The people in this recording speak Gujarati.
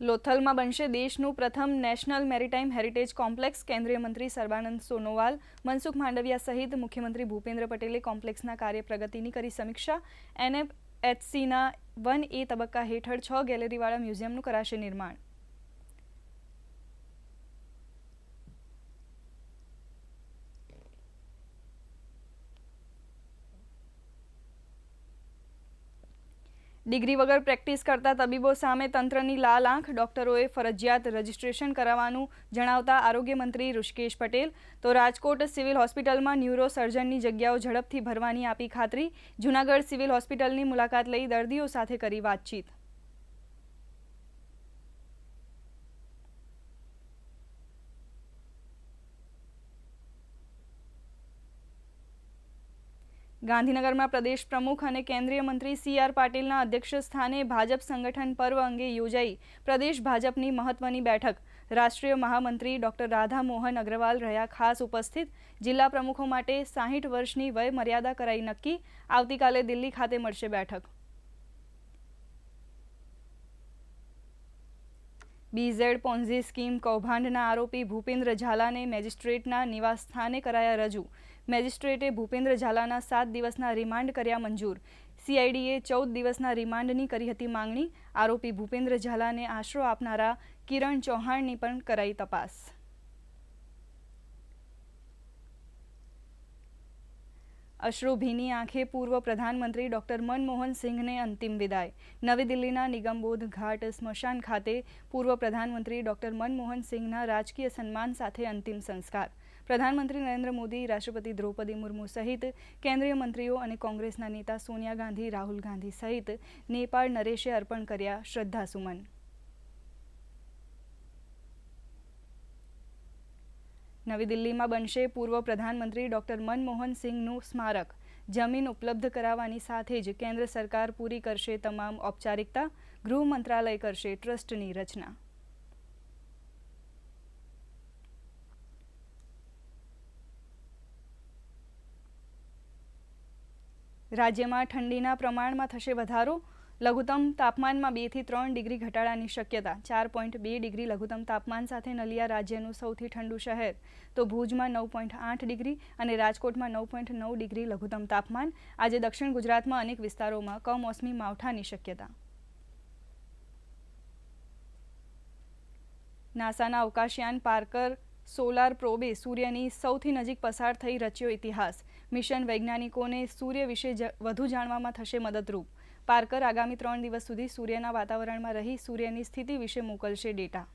લોથલમાં બનશે દેશનું પ્રથમ નેશનલ મેરીટાઈમ હેરિટેજ કોમ્પ્લેક્સ, કેન્દ્રીય મંત્રી સર્બાનંદ સોનોવાલ, મનસુખ માંડવિયા સહિત મુખ્યમંત્રી ભૂપેન્દ્ર પટેલે કોમ્પ્લેક્સના કાર્ય પ્રગતિની કરી સમીક્ષા. એનએફએચસીના વન એ તબક્કા હેઠળ છ ગેલેરીવાળા મ્યુઝિયમનું કરાશે નિર્માણ. ડિગ્રી વગર પ્રેક્ટિસ કરતા તબીબો સામે તંત્રની લાલ આંખ. ડોક્ટરોએ ફરજિયાત રજિસ્ટ્રેશન કરાવવાનું જણાવતા આરોગ્ય મંત્રી ઋષિકેશ પટેલ. તો રાજકોટ સિવિલ હોસ્પિટલમાં ન્યુરો સર્જનની જગ્યાઓ ઝડપથી ભરવાની આપી ખાતરી. જૂનાગઢ સિવિલ હોસ્પિટલની મુલાકાત લઈ દર્દીઓ સાથે કરી વાતચીત. ગાંધીનગરમાં પ્રદેશ પ્રમુખ અને કેન્દ્રીય મંત્રી સી આર પાટીલના અધ્યક્ષસ્થાને ભાજપ સંગઠન પર્વ અંગે યોજાઈ પ્રદેશ ભાજપની મહત્વની બેઠક. રાષ્ટ્રીય મહામંત્રી ડોક્ટર રાધા અગ્રવાલ રહ્યા ખાસ ઉપસ્થિત. જિલ્લા પ્રમુખો માટે સાહીઠ વર્ષની વય મર્યાદા કરાઈ નક્કી. આવતીકાલે દિલ્હી ખાતે મળશે બેઠક. બીઝેડ પોન્ઝી સ્કીમ કૌભાંડના આરોપી ભૂપેન્દ્ર ઝાલાને મેજિસ્ટ્રેટના નિવાસસ્થાને કરાયા રજૂ. મેજિસ્ટ્રેટે ભૂપેન્દ્ર ઝાલાના સાત દિવસના રિમાન્ડ કર્યા મંજૂર. સીઆઈડીએ ચૌદ દિવસના રિમાન્ડની કરી હતી માંગણી. આરોપી ભૂપેન્દ્ર ઝાલાને આશરો આપનારા કિરણ ચૌહાણની પણ કરાઈ તપાસ. અશ્રુભીની આંખે પૂર્વ પ્રધાનમંત્રી ડોક્ટર મનમોહન સિંહને અંતિમ વિદાય. નવી દિલ્હીના નિગમબોધ ઘાટ સ્મશાન ખાતે પૂર્વ પ્રધાનમંત્રી ડોક્ટર મનમોહન સિંહના રાજકીય સન્માન સાથે અંતિમ સંસ્કાર. પ્રધાનમંત્રી નરેન્દ્ર મોદી, રાષ્ટ્રપતિ દ્રૌપદી મુર્મુ સહિત કેન્દ્રીય મંત્રીઓ અને કોંગ્રેસના નેતા સોનિયા ગાંધી, રાહુલ ગાંધી સહિત નેપાળ નરેશે અર્પણ કર્યા શ્રદ્ધાસુમન. નવી દિલ્હીમાં બનશે પૂર્વ પ્રધાનમંત્રી ડોક્ટર મનમોહન સિંહનું સ્મારક. જમીન ઉપલબ્ધ કરાવવાની સાથે જ કેન્દ્ર સરકાર પૂરી કરશે તમામ ઔપચારિકતા. ગૃહ મંત્રાલય કરશે ટ્રસ્ટની રચના. રાજ્યમાં ઠંડીના પ્રમાણમાં થશે વધારો. લઘુત્તમ તાપમાનમાં બેથી ત્રણ ડિગ્રી ઘટાડાની શક્યતા. ચાર પોઈન્ટ બે ડિગ્રી લઘુત્તમ તાપમાન સાથે નલિયા રાજ્યનું સૌથી ઠંડુ શહેર. તો ભુજમાં નવ પોઈન્ટ આઠ ડિગ્રી અને રાજકોટમાં નવ પોઈન્ટ નવ ડિગ્રી લઘુત્તમ તાપમાન. આજે દક્ષિણ ગુજરાતમાં અનેક વિસ્તારોમાં કમોસમી માવઠાની શક્યતા. નાસાના અવકાશયાન પાર્કર સોલાર પ્રોબે સૂર્યની સૌથી નજીક પસાર થઈ રચ્યો ઇતિહાસ. મિશન વૈજ્ઞાનિકોને સૂર્ય વિશે વધુ જાણવામાં થશે મદદરૂપ. પાર્કર આગામી ત્રણ દિવસ સુધી સૂર્યના વાતાવરણમાં રહી સૂર્યની સ્થિતિ વિશે મોકલશે ડેટા.